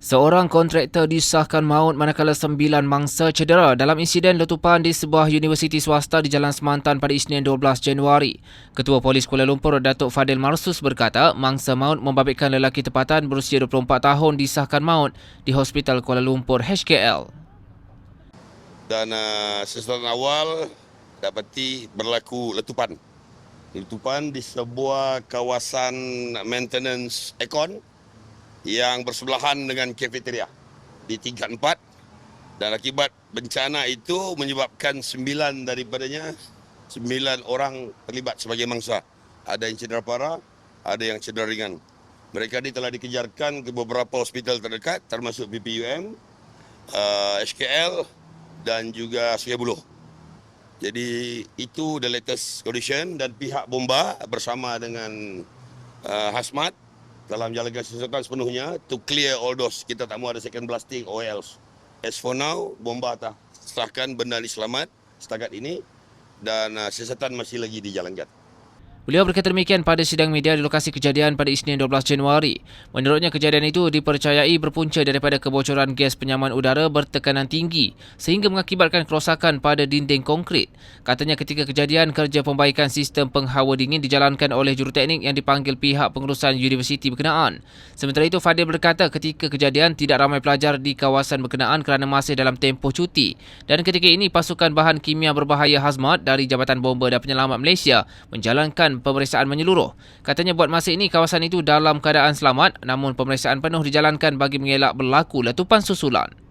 Seorang kontraktor disahkan maut manakala sembilan mangsa cedera dalam insiden letupan di sebuah universiti swasta di Jalan Semantan pada Isnin 12 Januari. Ketua Polis Kuala Lumpur Datuk Fadil Marsus berkata mangsa maut membabitkan lelaki tempatan berusia 24 tahun disahkan maut di Hospital Kuala Lumpur HKL. Dan uh, sesuatu awal dapati berlaku letupan. Letupan di sebuah kawasan maintenance aircon yang bersebelahan dengan kafeteria di tingkat empat dan akibat bencana itu menyebabkan sembilan daripadanya sembilan orang terlibat sebagai mangsa. Ada yang cedera parah, ada yang cedera ringan. Mereka ini telah dikejarkan ke beberapa hospital terdekat termasuk PPUM, uh, HKL dan juga Sungai Buloh. Jadi itu the latest condition dan pihak bomba bersama dengan uh, Hasmat dalam jalankan sesuatu sepenuhnya to clear all those kita tak mahu ada second blasting or else. As for now, bomba tak sahkan benda ni selamat setakat ini dan uh, siasatan masih lagi dijalankan. Beliau berkata demikian pada sidang media di lokasi kejadian pada Isnin 12 Januari. Menurutnya kejadian itu dipercayai berpunca daripada kebocoran gas penyaman udara bertekanan tinggi sehingga mengakibatkan kerosakan pada dinding konkrit. Katanya ketika kejadian kerja pembaikan sistem penghawa dingin dijalankan oleh juruteknik yang dipanggil pihak pengurusan universiti berkenaan. Sementara itu Fadil berkata ketika kejadian tidak ramai pelajar di kawasan berkenaan kerana masih dalam tempoh cuti dan ketika ini pasukan bahan kimia berbahaya hazmat dari Jabatan Bomba dan Penyelamat Malaysia menjalankan melakukan pemeriksaan menyeluruh. Katanya buat masa ini kawasan itu dalam keadaan selamat namun pemeriksaan penuh dijalankan bagi mengelak berlaku letupan susulan.